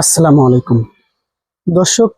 আসসালামু আলাইকুম। দর্শক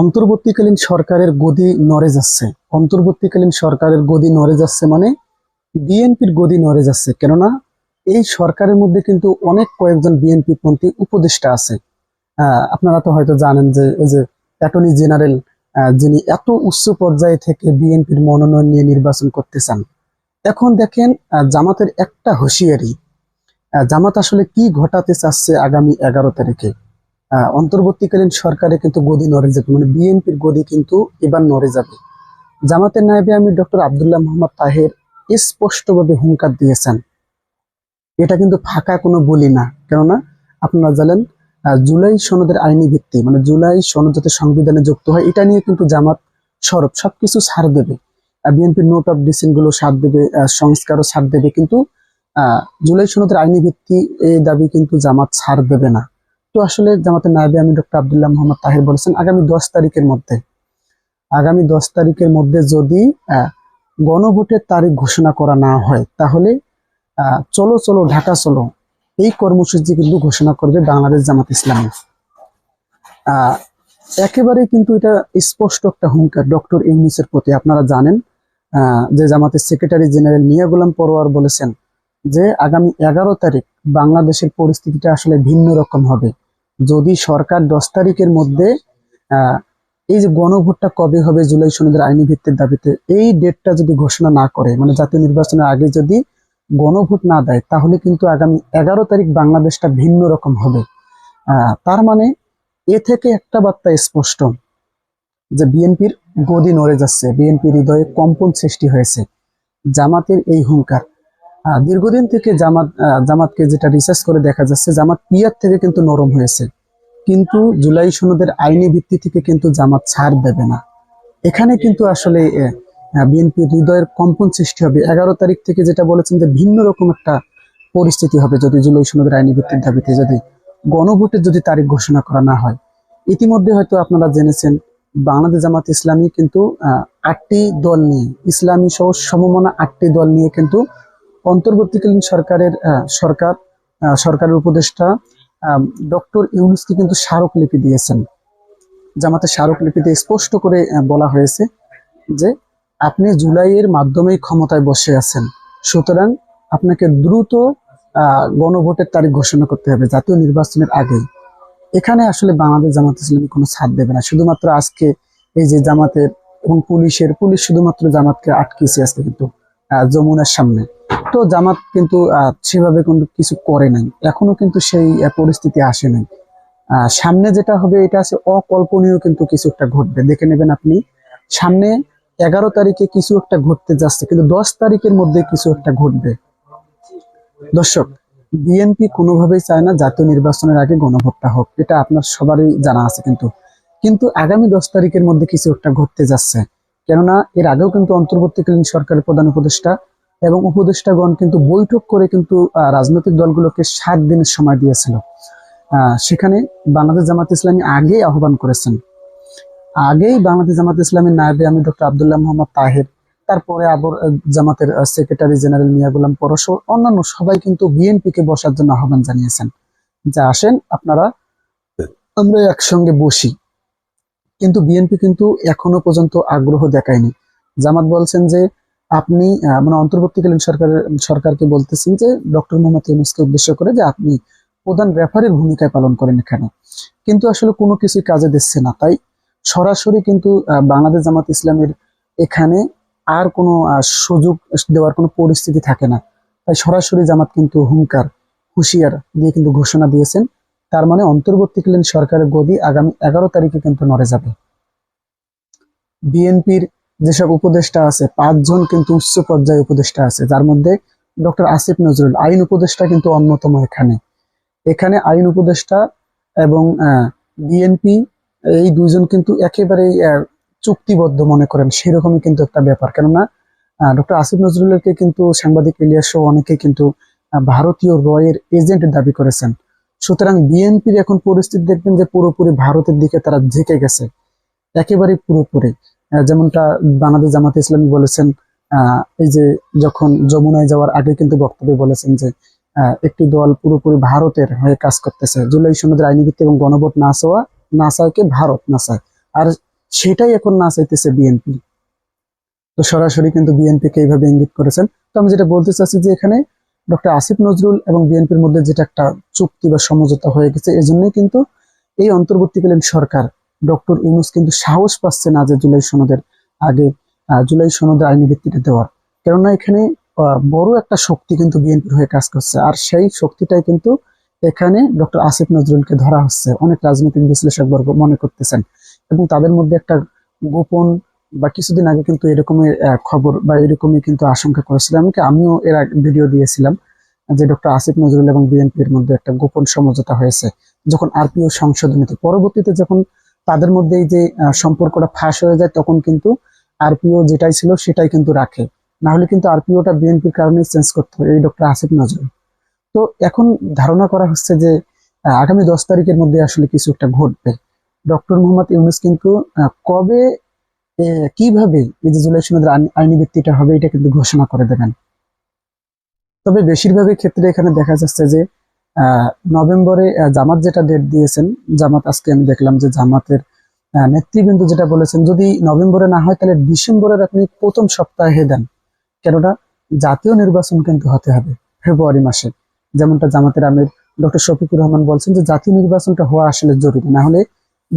অন্তর্বর্তীকালীন সরকারের গদি নড়ে যাচ্ছে। অন্তর্বর্তীকালীন সরকারের গদি নড়ে যাচ্ছে মানে বিএনপির গদি নড়ে যাচ্ছে। কেননা এই সরকারের মধ্যে কিন্তু অনেক কয়েকজন বিএনপি পন্থী উপদেষ্টা আছে। আপনারা তো হয়তো জানেন যে এই যে অ্যাটর্নি জেনারেল যিনি এত উচ্চ পর্যায়ে থেকে বিএনপির মনোনয়ন নিয়ে নির্বাচন করতে চান। এখন দেখেন জামাতের একটা হুঁশিয়ারি জামাত আসলে কি ঘটাতে চাচ্ছে আগামী এগারো তারিখে? অন্তর্বর্তীকালীন সরকারে কিন্তু গদি নড়ে যাবে মানে বিএনপির গদি কিন্তু এবার নড়ে যাবে। জামাতের নায়েবে আমি ডক্টর আবদুল্লাহ মোহাম্মদ তাহের স্পষ্টভাবে হুঙ্কার দিয়েছেন। এটা কিন্তু ফাঁকা কোনো বলি না, কেননা আপনারা জানেন জুলাই সনদের আইনি ভিত্তি মানে জুলাই সনদ যাতে সংবিধানে যুক্ত হয়, এটা নিয়ে কিন্তু জামাত সরব, সবকিছু ছাড় দেবে। বিএনপির নোট অফ ডিসিনগুলো ছাড় দেবে সংস্কারও ছাড় দেবে, কিন্তু জুলাই সনদের আইনি ভিত্তি এই দাবি কিন্তু জামাত ছাড় দেবে না। তো আসলে জামাতের নায়েবে আমি ডক্টর আবদুল্লাহ মোহাম্মদ তাহির বলেছেন, আগামী দশ তারিখের মধ্যে, আগামী দশ তারিখের মধ্যে যদি গণভোটের তারিখ ঘোষণা করা না হয়, তাহলে চলো চলো, ঢাকা চলো, এই কর্মসূচি কিন্তু ঘোষণা করবে বাংলাদেশ জামাত ইসলামী। একেবারে কিন্তু এটা স্পষ্ট একটা হুঙ্কার ডক্টর ইউনিসের প্রতি। আপনারা জানেন যে জামাতের সেক্রেটারি জেনারেল মিয়া গোলাম পরোয়ার বলেছেন যে আগামী এগারো তারিখ বাংলাদেশের পরিস্থিতিটা আসলে ভিন্ন রকম হবে। যদি সরকার দশ তারিখের মধ্যে এই যে গণভোটটা কবে হবে জুলাই সনদের আইনি ভিত্তির দাবিতে, এই ডেটটা যদি ঘোষণা না করে মানে জাতীয় নির্বাচনের আগে যদি গণভোট না দেয়, তাহলে কিন্তু আগামী এগারো তারিখ বাংলাদেশটা ভিন্ন রকম হবে। তার মানে এ থেকে একটা বার্তা স্পষ্ট, যে বিএনপির গদি নড়ে যাচ্ছে, বিএনপির হৃদয়ে কম্পন সৃষ্টি হয়েছে। জামাতের এই হুঙ্কার দীর্ঘদিন থেকে জামাত জামাতকে যেটা রিসার্চ করে দেখা যাচ্ছে, জামাত পিয়ার থেকে কিন্তু নরম হয়েছে। কিন্তু জুলাই সনদের আইনি ভিত্তি থেকে কিন্তু জামাত ছাড় দেবে না। এখানে কিন্তু আসলে বিএনপি হৃদয়ের কম্পন সৃষ্টি হবে। এগারো তারিখ থেকে যেটা বলেছেন যে ভিন্ন রকম একটা পরিস্থিতি হবে যদি জুলাই সনদের আইনি ভিত্তির দাবিতে যদি গণভোটের যদি তারিখ ঘোষণা করা না হয়। ইতিমধ্যে হয়তো আপনারা জেনেছেন, বাংলাদেশ জামাত ইসলামী কিন্তু আটটি দল নিয়ে, ইসলামী সহ সমমনা আটটি দল নিয়ে কিন্তু অন্তর্বর্তীকালীন সরকারের সরকার সরকারের উপদেষ্টা ডক্টর ইউনুসকে কিন্তু স্মারকলিপি দিয়েছেন। জামাতের স্মারকলিপিতে স্পষ্ট করে বলা হয়েছে যে আপনি জুলাইয়ের মাধ্যমেই ক্ষমতায় বসে আছেন। সুতরাং আপনাকে দ্রুত গণভোটের তারিখ ঘোষণা করতে হবে জাতীয় নির্বাচনের আগে এখানে আসলে বাংলাদেশ জামাত ইসলামী কোনো ছাড় দেবে না। শুধুমাত্র আজকে এই যে জামাতের এবং পুলিশের, পুলিশ শুধুমাত্র জামাতকে আটকেছে আজকে কিন্তু যমুনার সামনে। তো জামাত কিন্তু সেভাবে কিন্তু কিছু করে নাই। এখনও কিন্তু সেই পরিস্থিতি আসে নাই। সামনে যেটা হবে, এটা আছে অকল্পনীয় কিন্তু কিছু একটা ঘটবে। দেখে নেবেন আপনি, সামনে এগারো তারিখে কিছু একটা ঘটতে যাচ্ছে, কিন্তু দশ তারিখের মধ্যে কিছু একটা ঘটবে। দর্শক, বিএনপি কোনোভাবেই চায় না জাতীয় নির্বাচনের আগে গণভোটটা হোক। এটা আপনার সবারই জানা আছে কিন্তু। কিন্তু আগামী দশ তারিখের মধ্যে কিছু একটা ঘটতে যাচ্ছে। কেননা এর আগেও কিন্তু অন্তর্বর্তীকালীন সরকারের প্রধান উপদেষ্টা এবং উপদেষ্টাগণ কিন্তু বৈঠক করে কিন্তু রাজনৈতিক দলগুলোকে সাত দিনের সময় দিয়েছিল। সেখানে বাংলাদেশ জামাত ইসলামী আগেই আহ্বান করেছেন। আগেই বাংলাদেশ জামাত ইসলামীর নায়েবে আমি ডক্টর আবদুল্লাহ মোহাম্মদ তাহের, তারপরে আবার জামাতের সেক্রেটারি জেনারেল মিয়া গুলাম পরশ অন্যান্য সবাই কিন্তু বিএনপি কে বসার জন্য আহ্বান জানিয়েছেন। যে আসেন আপনারা আমরা একসঙ্গে বসি। কিন্তু বিএনপি কিন্তু এখনও পর্যন্ত আগ্রহ দেখায়নি। জামাত বলছেন যে আপনি মানে অন্তর্বর্তীকালীন সরকারের, সরকারকে বলতেছেন যে ডক্টর মোহাম্মদ ইউনুসকে উদ্দেশ্য করে যে আপনি প্রধান রেফারির ভূমিকায় পালন করেন এখানে কিন্তু আসলে কোনো কিছু কাজে দিচ্ছে না। তাই সরাসরি কিন্তু বাংলাদেশ জামাত ইসলামের এখানে আর কোনো সুযোগ দেওয়ার কোনো পরিস্থিতি থাকে না। তাই সরাসরি জামাত কিন্তু হুঙ্কার, হুঁশিয়ার দিয়ে কিন্তু ঘোষণা দিয়েছেন। তার মানে অন্তর্বর্তীকালীন সরকারের গদি আগামী এগারো তারিখে কিন্তু নড়ে যাবে। বিএনপির যেসব উপদেষ্টা আছে পাঁচজন কিন্তু উচ্চ পর্যায়ে উপদেষ্টা আছে যার মধ্যে ডক্টর আসিফ নজরুল আইন উপদেষ্টা কিন্তু অন্যতম এখানে। এখানে আইন উপদেষ্টা এবং বিএনপি এই দুইজন কিন্তু একেবারেই আহ, চুক্তিবদ্ধ মনে করেন সেরকমই কিন্তু একটা ব্যাপার। কেননা ডক্টর আসিফ নজরুলকে কিন্তু সাংবাদিক ইলিয়াস অনেকে কিন্তু ভারতীয় রয়ের এজেন্ট দাবি করেছেন। সুতরাং বিএনপির এখন পরিস্থিতি দেখবেন যে পুরোপুরি ভারতের দিকে তারা ঝেঁকে গেছে। একেবারে পুরোপুরি। যেমনটা বাংলাদেশ জামাত ইসলামী বলেছেন এই যে যখন যমুনায় যাওয়ার আগে কিন্তু বক্তব্যে বলেছেন যে একটি দল পুরোপুরি ভারতের হয়ে কাজ করতেছে। জুলাই সনদের আইনি ভিত্তি এবং গণভোট না চাওয়া, না চাইকে ভারত না চায়। আর সেটাই এখন না চাইতেছে বিএনপি। তো সরাসরি কিন্তু বিএনপি কে এইভাবে ইঙ্গিত করেছেন। তো আমি যেটা বলতে চাচ্ছি যে এখানে ডক্টর আসিফ নজরুল এবং বিএনপির মধ্যে যেটা একটা চুক্তি বা সমঝোতা হয়ে গেছে, এজন্যই কিন্তু এই অন্তর্বর্তীকালীন সরকার ডক্টর ইউনুস কিন্তু সাহস পাচ্ছে না যে জুলাই সনদের আগে জুলাই সনদের আইনি ভিত্তিতে দেওয়ার। কেননা এখানে বড় একটা শক্তি কিন্তু বিএনপির হয়ে কাজ করছে। আর সেই শক্তিটাই কিন্তু এখানে ডক্টর আসিফ নজরুলকে ধরা হচ্ছে। অনেক রাজনৈতিক বিশ্লেষক বর্গ মনে করতেছেন। এবং তাদের মধ্যে একটা গোপন বা কিছুদিন আগে কিন্তু এরকমের আহ, খবর বা এরকমই কিন্তু আশঙ্কা করেছিলাম এমনকি আমিও এর ভিডিও দিয়েছিলাম যে ডক্টর আসিফ নজরুল এবং বিএনপির মধ্যে একটা গোপন সমঝোতা হয়েছে যখন আরপিও সংশোধনীতে পরবর্তীতে যখন তাদের মধ্যে যে সম্পর্কটা ফাঁস হয়ে যায় তখন কিন্তু আরপিও যেটাই ছিল সেটাই কিন্তু রাখে। না হলে কিন্তু আরপিওটা বিএনপির কারণে চেঞ্জ করতে হবে এই ডক্টর আসিফ নজরুল। তো এখন ধারণা করা হচ্ছে যে আগামী দশ তারিখের মধ্যে আসলে কিছু একটা ঘটবে। ডক্টর মোহাম্মদ ইউনুস কিন্তু কবে কীভাবে আইন- ভিত্তিটা হবে, এটা কিন্তু ঘোষণা করে দেবেন। তবে বেশিরভাগই ক্ষেত্রে এখানে দেখা যাচ্ছে যে নভেম্বরে জামাত যেটা ডেট দিয়েছেন, জামাত আজকে আমি দেখলাম যে জামাতের নেতৃবৃন্দ যেটা বলেছেন, যদি নভেম্বরে না হয়, তাহলে ডিসেম্বরের আপনি প্রথম সপ্তাহে দেন। কেননা জাতীয় নির্বাচন কিন্তু হতে হবে ফেব্রুয়ারি মাসে। যেমনটা জামাতের আমির ডক্টর শফিকুর রহমান বলছেন যে, জাতীয় নির্বাচনটা হওয়া আসলে জরুরি। না হলে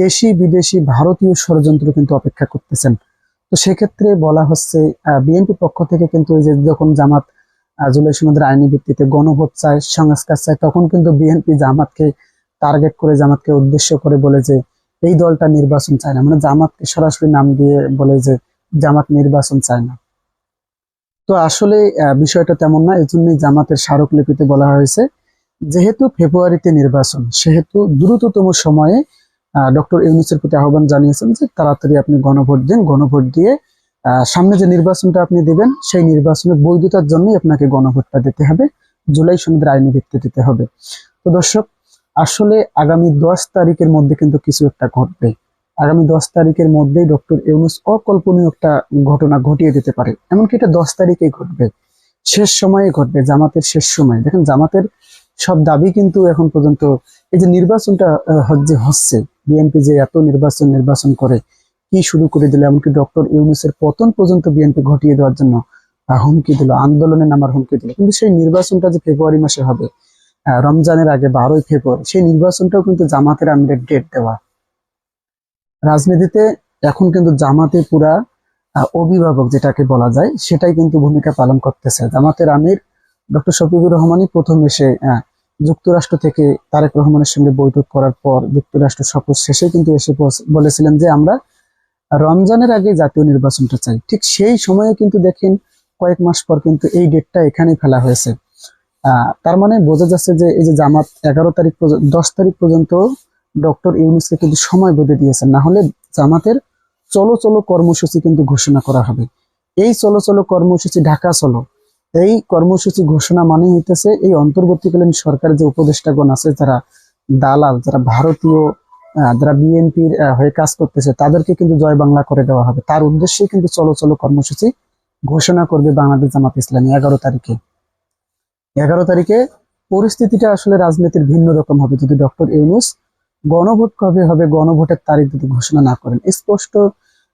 দেশি, বিদেশি, ভারতীয় ষড়যন্ত্র কিন্তু অপেক্ষা করতেছেন। তো সেক্ষেত্রে বলা হচ্ছে বিএনপি পক্ষ থেকে কিন্তু ওই যে যখন জামাত জুলাই সনদের আইনি ভিত্তিতে গণভোট চায় সংস্কার চায়, তখন কিন্তু বিএনপি জামাতকে টার্গেট করে, জামাতকে উদ্দেশ্য করে বলে যে এই দলটা নির্বাচন চায় না। মানে জামাতকে সরাসরি নাম দিয়ে বলে যে জামাত নির্বাচন চায় না। তো আসলে বিষয়টা তেমন না এই জন্যই জামাতের স্মারকলিপিতে বলা হয়েছে, যেহেতু ফেব্রুয়ারিতে নির্বাচন, সেহেতু দ্রুততম সময়ে ডক্টর ইউনুসের প্রতি আহ্বান জানিয়েছেন যে তাড়াতাড়ি আপনি গণভোট দিন। গণভোট দিয়ে সামনে যে নির্বাচনটা আপনি দিবেন, সেই নির্বাচনের বৈধতার জন্যই আপনাকে গণভোটটা দিতে হবে। জুলাই সনদের আইনি ভিত্তি দিতে হবে। তো দর্শক, আসলে আগামী দশ তারিখের মধ্যে কিন্তু কিছু একটা ঘটবে। আগামী দশ তারিখের মধ্যেই ডক্টর ইউনুস অকল্পনীয় একটা ঘটনা ঘটিয়ে দিতে পারে। এমনকি এটা দশ তারিখেই ঘটবে। শেষ সময়ে ঘটবে, জামাতের শেষ সময়ে। দেখেন, জামাতের সব দাবি কিন্তু এখন পর্যন্ত এই যে নির্বাচনটা যে হচ্ছে বিএনপি যে এত নির্বাচন নির্বাচন করে, কি শুরু করে দিল? এমনকি ডক্টর ইউনুসের পতন পর্যন্ত বিএনপি ঘটিয়ে দেওয়ার জন্য হুমকি দিল, আন্দোলনে নামার হুমকি দিল। কিন্তু সেই নির্বাচনটা যে ফেব্রুয়ারি মাসে হবে রমজানের আগে, বারোই ফেব্রুয়ারি, সেই নির্বাচনটাও কিন্তু জামাতের আমিরের ডেট দেওয়া। রাজনীতিতে এখন কিন্তু জামাতে পুরা অভিভাবক যেটাকে বলা যায়, সেটাই কিন্তু ভূমিকা পালন করতেছে। জামাতের আমির ডক্টর শফিকুর রহমানই প্রথম এসে যুক্তরাষ্ট্র থেকে তারেক রহমানের সঙ্গে বৈঠক করার পর যুক্তরাষ্ট্র সফর শেষে কিন্তু এসে বলেছিলেন যে আমরা রমজানের আগে জাতীয় নির্বাচনটা চাই। ঠিক সেই সময়ে কিন্তু দেখেন কয়েক মাস পর কিন্তু এই ডেটটা এখানেই ফেলা হয়েছে। তার মানে বোঝা যাচ্ছে যে এই যে জামাত এগারো তারিখ দশ তারিখ পর্যন্ত ডক্টর ইউনুসকে কিন্তু সময় বেঁধে দিয়েছেন না হলে জামাতের চলো চলো কর্মসূচি কিন্তু ঘোষণা করা হবে। এই চলো চলো কর্মসূচি ঢাকা চলো। এই কর্মসূচি ঘোষণা মানে হইতেছে এই অন্তর্বর্তীকালীন সরকার যে উপদেষ্টাগণ আছে, যারা দালাল, যারা ভারতীয় যারা বিএনপির হয়ে কাজ করতেছে, তাদেরকে কিন্তু জয় বাংলা করে দেওয়া হবে। তার উদ্দেশ্যে কিন্তু চলো চলো কর্মসূচি ঘোষণা করবে বাংলাদেশ জামাত ইসলামী এগারো তারিখে। এগারো তারিখে পরিস্থিতিটা আসলে রাজনীতির ভিন্ন রকম হবে। যদি ডক্টর ইউনুস গণভোট কবে হবে, গণভোটের তারিখ যদি ঘোষণা না করেন, স্পষ্ট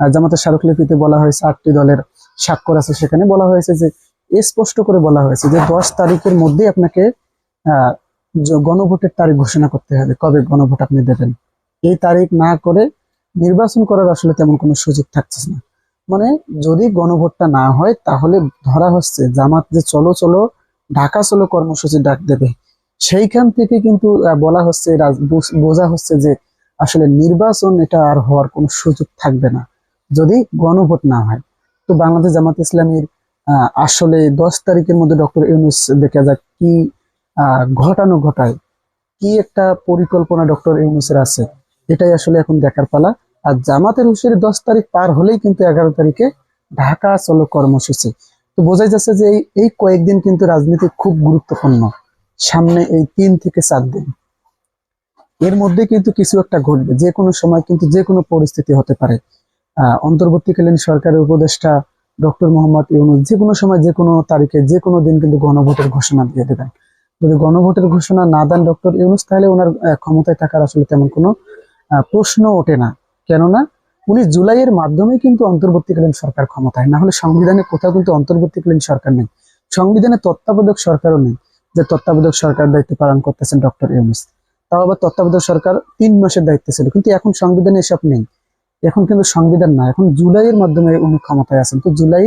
জামাতের স্মারকলিপিতে বলা হয়েছে আটটি দলের স্বাক্ষর আছে, সেখানে বলা হয়েছে যে স্পষ্ট করে বলা হয়েছে যে দশ তারিখের মধ্যে আপনাকে গণভোটের তারিখ ঘোষণা করতে হবে, কবে গণভোট আপনি দেবেন। এই তারিখ না করে নির্বাচন করার আসলে তেমন কোনো সুযোগ থাকছে না। মানে যদি গণভোটটা না হয়, তাহলে ধরা হচ্ছে জামাত যে চলো চলো, ঢাকা চলো কর্মসূচি ডাক দেবে, সেইখান থেকে কিন্তু বলা হচ্ছে বুঝ- হচ্ছে যে আসলে নির্বাচন এটা আর হওয়ার কোনো সুযোগ থাকবে না। যদি গণভোট না হয়, তো বাংলাদেশ জামাত ইসলামীর আসলে দশ তারিখের মধ্যে ডক্টর ইউনুস দেখা যাক কি ঘটানো ঘটায়। কি একটা পরিকল্পনা ডক্টর ইউনুসের আছে, এটাই আসলে এখন দেখার পালা। আর জামাতের হুশের দশ তারিখ পার হলেই কিন্তু এগারো তারিখে ঢাকা চলো কর্মসূচি। তো বোঝাই যাচ্ছে যে এই এই কয়েকদিন কিন্তু রাজনীতি খুব গুরুত্বপূর্ণ, সামনে এই তিন থেকে চার দিন। এর মধ্যে কিন্তু কিছু একটা ঘটবে, যে কোনো সময় কিন্তু যে কোনো পরিস্থিতি হতে পারে। আহ, অন্তর্বর্তীকালীন সরকারের উপদেষ্টা ডক্টর মোহাম্মদ ইউনুস যে কোনো সময়, যে কোনো তারিখে, যে কোনো দিন কিন্তু গণভোটের ঘোষণা দিয়ে দেবেন। যদি গণভোটের ঘোষণা না দেন ডক্টর ইউনুস, তাহলে ওনার ক্ষমতায় থাকার আসলে তেমন কোনো প্রশ্ন ওঠে না। কেননা, উনি জুলাইয়ের মাধ্যমে কিন্তু অন্তর্বর্তীকালীন সরকার ক্ষমতায়। না হলে সংবিধানে কোথাও কিন্তু অন্তর্বর্তীকালীন সরকার নেই। সংবিধানে তত্ত্বাবধায়ক সরকারও নেই যে তত্ত্বাবধায়ক সরকার দায়িত্ব পালন করতেছেন ডক্টর ইউনুস। তাও আবার তত্ত্বাবধায়ক সরকার তিন মাসের দায়িত্ব ছিল, কিন্তু এখন সংবিধানে এসব নেই। এখন কিন্তু সংবিধান না। এখন জুলাইয়ের মাধ্যমে উনি ক্ষমতায় আছেন। তো জুলাই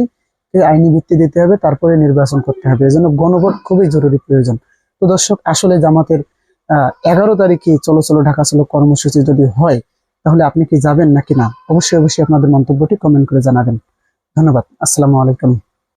আইনি ভিত্তি দিতে হবে, তারপরে নির্বাচন করতে হবে। এজন্য গণভোট খুবই জরুরি প্রয়োজন। তো দর্শক, আসলে জামাতের এগারো তারিখে চলো চলো ঢাকা চলো কর্মসূচি যদি হয়, তাহলে আপনি কি যাবেন নাকি না? অবশ্যই অবশ্যই আপনাদের মন্তব্যটি কমেন্ট করে জানাবেন। ধন্যবাদ। আসসালামু আলাইকুম।